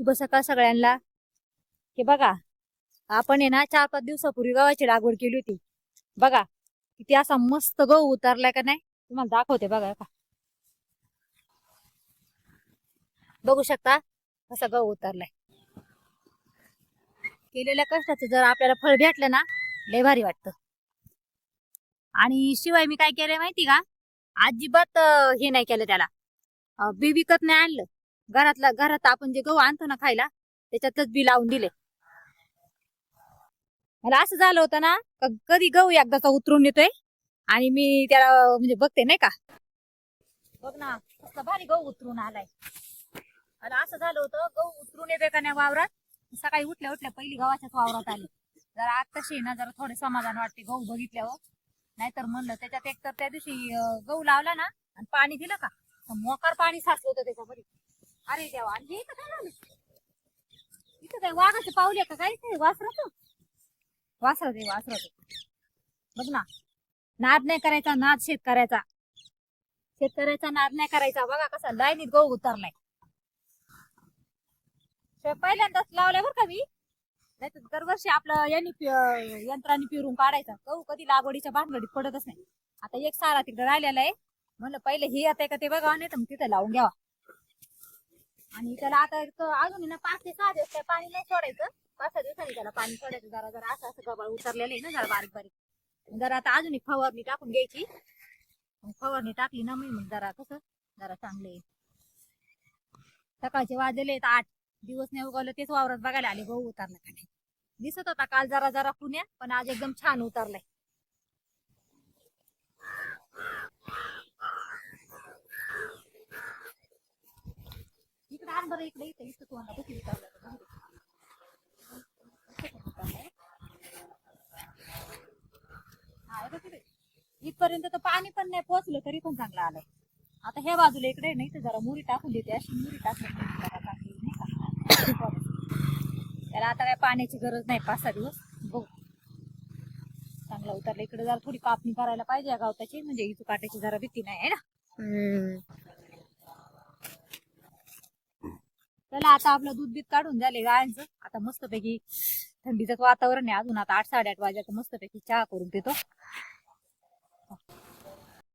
शुभ सकाळ सगळ्यांना. हे बघा आपण आहे ना चार पाच दिवसापूर्वी गव्हाची लागवड केली होती. बघा किती असा मस्त गहू उतरलाय का नाही तुम्हाला दाखवते बघा का बघू शकता असा गहू उतरलाय. केलेल्या कष्टाचं जर आपल्याला फळ भेटलं ना लय भारी वाटतं. आणि शिवाय मी काय केलंय माहिती का? अजिबात हे नाही केलं त्याला. बी विकत नाही आणलं. घरातला घरात आपण जे गहू आणतो ना खायला त्याच्यातच बी लावून दिले. मला असं झालं होतं ना कधी गहू एकदाचा उतरून येतोय आणि मी त्याला म्हणजे बघते नाही का. बघ ना कसला भारी गहू उतरून आलाय. मला असं झालं होतं गहू उतरून येतोय का नाही वावरात? सकाळी उठल्या उठल्या पहिली गव्हाच्याच वावरात आले. जरा आत्ताशी ना जरा थोडे समाधान वाटते गहू बघितल्यावर. नाहीतर म्हणलं त्याच्यात एक तर त्या दिवशी गहू लावला ना आणि पाणी दिलं का? मोकार पाणी साचलं होतं त्याच्यामध्ये. अरे देवा आणि हे इथं काय झालं? इथं काय वाघाचं पावले का काय इथे वासराचं? वासरात आहे वासरात बघ ना नाद नाही करायचा नाद शेतकऱ्याचा शेतकऱ्याचा नाद नाही करायचा. बघा कसा लाईनीत गहू उतरलाय. पहिल्यांदाच लावलाय बरं का मी. नाही तर दरवर्षी आपलं यांनी पि- यंत्राने पिरून काढायचा. गहू कधी लागवडीच्या भानगडीत पडतच नाही. आता एक सारा तिकडे राहिलेला आहे. म्हणलं पहिले हे येते का ते बघा नाही तर मग तिथं लावून घ्यावा. आणि त्याला आता एक अजून आहे ना पाच ते सहा दिवस काय पाणी नाही सोडायचं. पाच सहा दिवसांनी त्याला पाणी सोडायचं. जरा जरा असं असं गबाळ उतरलेलं आहे ना जरा बारीक बारीक. जरा आता अजून एक फवारणी टाकून घ्यायची. मग फवारणी टाकली ना मी मग जरा कसं जरा चांगले सकाळचे वाजले आठ. दिवस नाही उगवलं तेच वावरात बघायला आले गहू उतरला का नाही. दिसत होता काल जरा जरा पुण्या पण आज एकदम छान उतरलाय इकडे आण बरं इकडे इथे इथं तुम्हाला किती उतरलं इथपर्यंत तर पाणी पण नाही पोहोचलं तरी पण चांगलं आलंय. आता ह्या बाजूला इकडे नाही तर जरा मुरी टाकून देते अशी मुरी टाकून त्याला आता काय पाण्याची गरज नाही पाच सहा दिवस. बघू. चांगला उतरला. इकडे जरा थोडी कापणी करायला पाहिजे या गावताची म्हणजे इथं काटायची जरा भीती नाही आहे ना? चला आता आपलं दूध बीत काढून झाले गायांचं. आता मस्तपैकी थंडीचं वातावरण आहे अजून. आता आठ साडे आठ वाजे मस्त पैकी चहा करून देतो